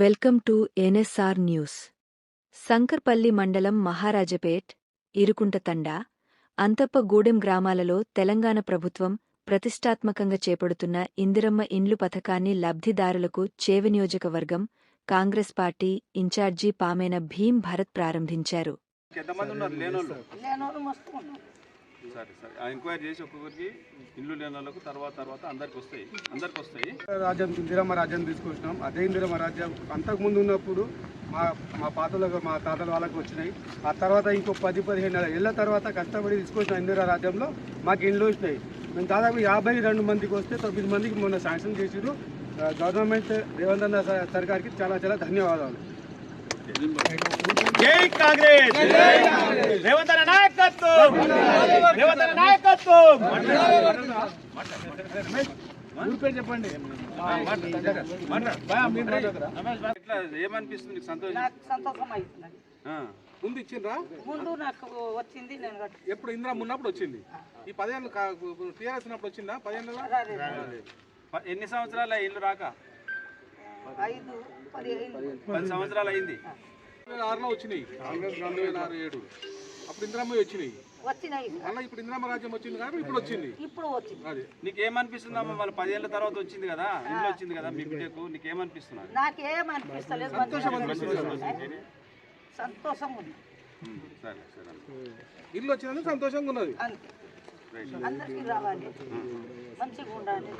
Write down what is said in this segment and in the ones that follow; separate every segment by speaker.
Speaker 1: Welcome to NSR news. Sankarpally మండలం మహారాజపేట్ ఇరుకుంటతండా అంతప్పగూడెం గ్రామాలలో తెలంగాణ ప్రభుత్వం ప్రతిష్టాత్మకంగా చేపడుతున్న ఇందిరమ్మ ఇండ్లు పథకాన్ని లబ్ధిదారులకు చేవ నియోజకవర్గం కాంగ్రెస్ పార్టీ ఇన్ఛార్జి పామేన భీం భరత్ ప్రారంభించారు.
Speaker 2: సరే సరే. ఆ ఎంక్వైరీ చేసి ఒక్కొక్కరికి ఇల్లు లేని వాళ్ళకు తర్వాత తర్వాత అందరికి వస్తాయి. అందరికి వస్తాయి.
Speaker 3: రాజ్యం ఇందిరమ్మ రాజ్యం తీసుకొచ్చినాం. అదే ఇందిరమ్మ రాజ్యం అంతకుముందు ఉన్నప్పుడు మా మా పాతలకు మా తాతల వాళ్ళకి వచ్చినాయి. ఆ తర్వాత ఇంకో పది పదిహేను నెలల ఏళ్ళ తర్వాత కష్టపడి తీసుకొచ్చిన ఇందిరా రాజ్యంలో మాకు ఇండ్లు వచ్చినాయి మేము దాదాపు యాభై రెండు మందికి వస్తే తొమ్మిది మందికి మొన్న శాంక్షన్ చేసిరు గవర్నమెంట్ రేవంత్ సర్కార్కి చాలా చాలా ధన్యవాదాలు.
Speaker 2: జై కాంగ్రెస్. రేవంత్ నాయకత్వం. రేవంత్ నాయకత్వం.
Speaker 3: చెప్పండి
Speaker 2: ఏమనిపిస్తుంది నీకు సంతోషం
Speaker 4: నాకు సంతోషం అవుతున్నది
Speaker 2: ఆ.
Speaker 5: ముందు ఇచ్చిండ్రా?
Speaker 4: ముందు నాకు వచ్చింది నేను
Speaker 5: ఎప్పుడు ఇందిరా ఉన్నప్పుడు వచ్చింది? ఈ పదేళ్ళు టీఆర్ఎస్ ఉన్నప్పుడు వచ్చిందా? పదేళ్ళ
Speaker 2: ఎన్ని సంవత్సరాలు ఇల్లు రాక?
Speaker 4: ఐదు.
Speaker 2: పది సంవత్సరాలు అయింది.
Speaker 5: ఆరులో వచ్చినాయి. రెండు వేల ఆరు ఏడు. అప్పుడు ఇందిరమ్మ వచ్చినాయి.
Speaker 4: వచ్చినాయి.
Speaker 5: ఇప్పుడు ఇందిరమ్మ రాజ్యం వచ్చింది కాబట్టి ఇప్పుడు వచ్చింది.
Speaker 4: ఇప్పుడు వచ్చింది.
Speaker 5: అది.
Speaker 2: నీకు ఏమనిపిస్తుందమ్మా వాళ్ళ పదేళ్ళ తర్వాత వచ్చింది కదా? ఇల్లు వచ్చింది కదా మీ బిడ్డకు? నీకు ఏమనిపిస్తున్నది
Speaker 4: నాకేం అనిపిస్తలేదు మంచిగా అనిపిస్తుంది. సంతోషం ఉంది?
Speaker 2: సరే సరే
Speaker 5: ఇల్లు వచ్చినందుకు సంతోషంగా ఉన్నది.
Speaker 4: అందరికీ రావాలి. మంచిగా ఉండాలి.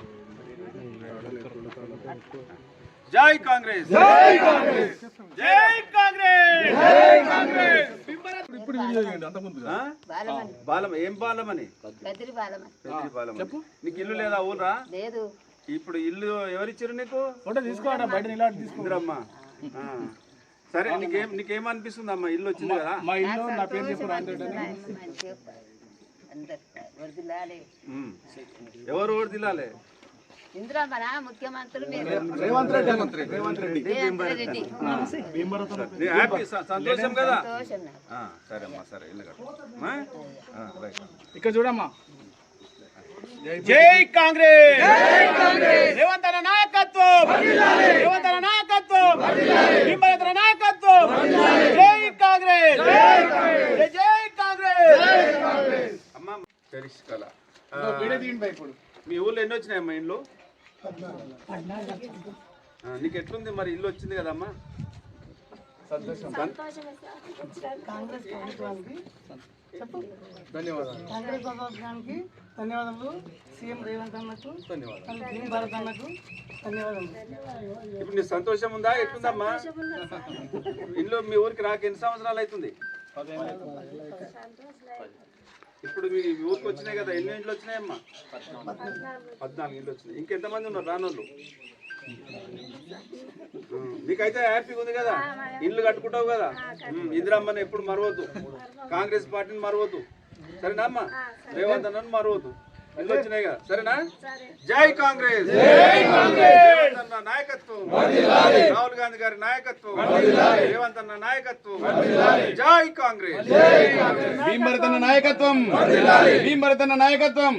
Speaker 2: జై కాంగ్రెస్. జై కాంగ్రెస్. జై కాంగ్రెస్.
Speaker 5: ఇప్పుడు వీడియో చేయండి అంత ముందు
Speaker 2: ఆ? బాలం ఏం బాలమని
Speaker 6: గదిరి బాలమ్మ
Speaker 2: పెద్ద బాలం చెప్పు. నీకు ఇల్లు లేదా ఊరా
Speaker 6: లేదు.
Speaker 2: ఇప్పుడు ఇల్లు ఎవరిచ్చారు నీకు?
Speaker 3: ఫోటో తీసుకోండి బయట నిలబడి తీసుకో.
Speaker 2: ఇందిరమ్మ. ఆ. సరే నీకేం నీకేమనిపిస్తుంది అమ్మా? ఇల్లు వచ్చింది కదా?
Speaker 3: మా ఇల్లు నా పేరు చెప్పు.
Speaker 2: ఎవరు ఓడి తినాలి
Speaker 6: ఇందిరామన ముఖ్యమంత్రులు మీరు.
Speaker 3: రేవంత్ రెడ్డి. రేవంత్ రెడ్డి.
Speaker 6: రేవంత్ రెడ్డి.
Speaker 2: నీ హ్యాపీ స- సంతోషం కదా? సరే అమ్మా సరే.
Speaker 3: ఇక్కడ చూడమ్మా.
Speaker 2: జై కాంగ్రెస్. జై కాంగ్రెస్. రేవంత్ అన్న నాయకత్వం. రేవంత్ అన్న నాయకత్వం. భీమరేంద్ర నాయకత్వం. జై కాంగ్రెస్. జై కాంగ్రెస్. జై కాంగ్రెస్. అమ్మా చరిష్ కళ. మీ ఊర్లో ఎన్ని వచ్చినాయి అమ్మా ఇండ్లు? ఆ, నీకు ఎట్లుంది మరి? ఇల్లు వచ్చింది కదమ్మా?
Speaker 7: కాంగ్రెస్
Speaker 3: ధన్యవాదాలు.
Speaker 7: కాంగ్రెస్ ప్రభుత్వానికి ధన్యవాదాలు సీఎం రేవంత్ అన్నకు
Speaker 2: ధన్యవాదాలు.
Speaker 7: భీమ్ భారత్ అన్నకు ధన్యవాదాలు
Speaker 2: ఇప్పుడు నీ సంతోషం ఉందా? ఎట్లుందమ్మా? ఇల్లు మీ ఊరికి రాక ఎన్ని సంవత్సరాలు అవుతుంది? ఇప్పుడు మీ ఊరికి వచ్చినాయి కదా ఎన్ని ఇంట్లో వచ్చినాయమ్మా? పద్నాలుగు ఇంట్లో వచ్చినాయి. ఇంకెంతమంది ఉన్నారు రానోళ్ళు. నీకైతే హ్యాపీగా ఉంది కదా? ఇల్లు కట్టుకుంటావు కదా. ఇందిరమ్మని ఎప్పుడు మరవద్దు. కాంగ్రెస్ పార్టీని మరవద్దు. సరేనా అమ్మా? రేవంత్ అన్నను మరవద్దు. ఇల్లు వచ్చినాయి కదా. సరేనా? జై కాంగ్రెస్. అన్న నాయకత్వం. రాహుల్ గాంధీ గారి నాయకత్వం. రేవంత్ అన్న నాయకత్వం. జై కాంగ్రెస్.
Speaker 3: భీమరతన నాయకత్వం. భీమరతన నాయకత్వం.